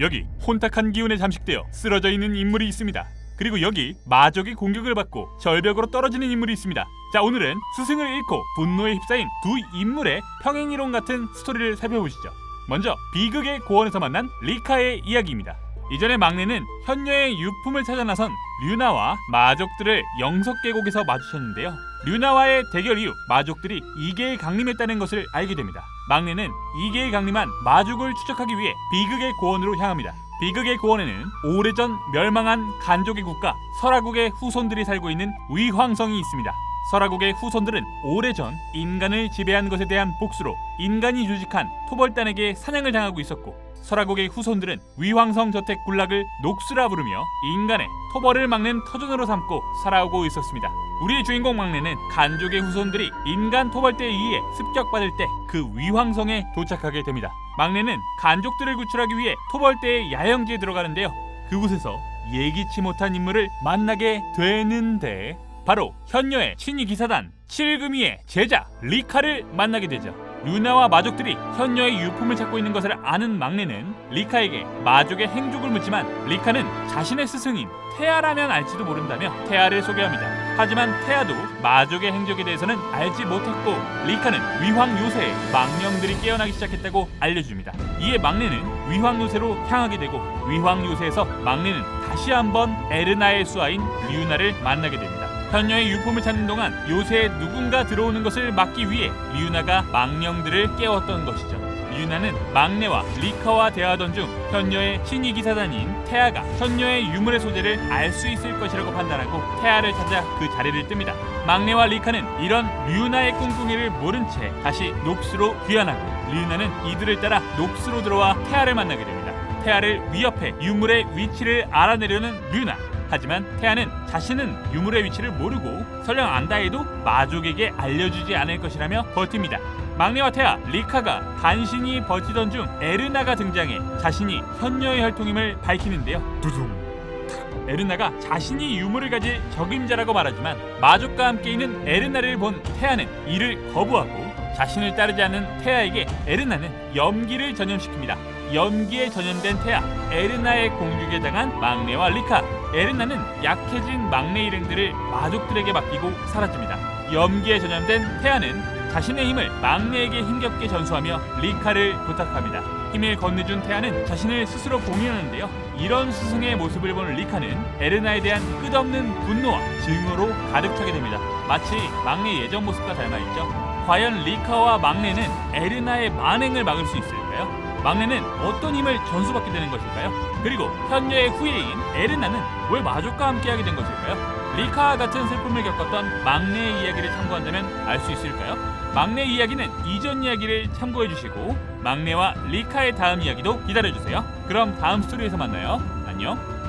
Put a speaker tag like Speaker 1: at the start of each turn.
Speaker 1: 여기 혼탁한 기운에 잠식되어 쓰러져 있는 인물이 있습니다. 그리고 여기 마족의 공격을 받고 절벽으로 떨어지는 인물이 있습니다. 자 오늘은 스승을 잃고 분노에 휩싸인 두 인물의 평행이론 같은 스토리를 살펴보시죠. 먼저 비극의 고원에서 만난 리카의 이야기입니다. 이전에 막내는 현녀의 유품을 찾아 나선 류나와 마족들을 영석 계곡에서 마주쳤는데요. 류나와의 대결 이후 마족들이 이계에 강림했다는 것을 알게 됩니다. 막내는 이계에 강림한 마족을 추적하기 위해 비극의 고원으로 향합니다. 비극의 고원에는 오래전 멸망한 간족의 국가 설화국의 후손들이 살고 있는 위황성이 있습니다. 설화국의 후손들은 오래전 인간을 지배한 것에 대한 복수로 인간이 조직한 토벌단에게 사냥을 당하고 있었고 설화국의 후손들은 위황성 저택 군락을 녹수라 부르며 인간의 토벌을 막는 터전으로 삼고 살아오고 있었습니다. 우리의 주인공 막내는 간족의 후손들이 인간 토벌대에 의해 습격받을 때 그 위황성에 도착하게 됩니다. 막내는 간족들을 구출하기 위해 토벌대의 야영지에 들어가는데요. 그곳에서 예기치 못한 인물을 만나게 되는데 바로 현녀의 친위 기사단 칠금이의 제자 리카를 만나게 되죠. 루나와 마족들이 현녀의 유품을 찾고 있는 것을 아는 막내는 리카에게 마족의 행적을 묻지만 리카는 자신의 스승인 테아라면 알지도 모른다며 테아를 소개합니다. 하지만 테아도 마족의 행적에 대해서는 알지 못했고 리카는 위황 요새에 망령들이 깨어나기 시작했다고 알려줍니다. 이에 막내는 위황 요새로 향하게 되고 위황 요새에서 막내는 다시 한번 에르나의 수하인 리우나를 만나게 됩니다. 현녀의 유품을 찾는 동안 요새에 누군가 들어오는 것을 막기 위해 리우나가 망령들을 깨웠던 것이죠. 리우나는 막내와 리카와 대화하던 중 현녀의 친위 기사단인 태아가 현녀의 유물의 소재를 알 수 있을 것이라고 판단하고 태아를 찾아 그 자리를 뜹니다. 막내와 리카는 이런 리우나의 꿍꿍이를 모른 채 다시 녹수로 귀환하고 리우나는 이들을 따라 녹수로 들어와 태아를 만나게 됩니다. 태아를 위협해 유물의 위치를 알아내려는 류나. 하지만 태아는 자신은 유물의 위치를 모르고 설령 안다 해도 마족에게 알려주지 않을 것이라며 버팁니다. 막내와 태아, 리카가 간신히 버티던 중 에르나가 등장해 자신이 현녀의 혈통임을 밝히는데요. 두둥. 에르나가 자신이 유물을 가질 적임자라고 말하지만 마족과 함께 있는 에르나를 본 태아는 이를 거부하고 자신을 따르지 않는 태아에게 에르나는 염기를 전염시킵니다. 염기에 전염된 태아, 에르나의 공격에 당한 막내와 리카, 에르나는 약해진 막내 일행들을 마족들에게 맡기고 사라집니다. 염기에 전염된 태아는 자신의 힘을 막내에게 힘겹게 전수하며 리카를 부탁합니다. 힘을 건네준 태아는 자신을 스스로 봉인하는데요. 이런 스승의 모습을 본 리카는 에르나에 대한 끝없는 분노와 증오로 가득 차게 됩니다. 마치 막내 예전 모습과 닮아있죠. 과연 리카와 막내는 에르나의 만행을 막을 수 있을까요? 막내는 어떤 힘을 전수받게 되는 것일까요? 그리고 현녀의 후예인 에르나는 왜 마족과 함께하게 된 것일까요? 리카와 같은 슬픔을 겪었던 막내의 이야기를 참고한다면 알 수 있을까요? 막내 이야기는 이전 이야기를 참고해 주시고 막내와 리카의 다음 이야기도 기다려 주세요. 그럼 다음 스토리에서 만나요. 안녕.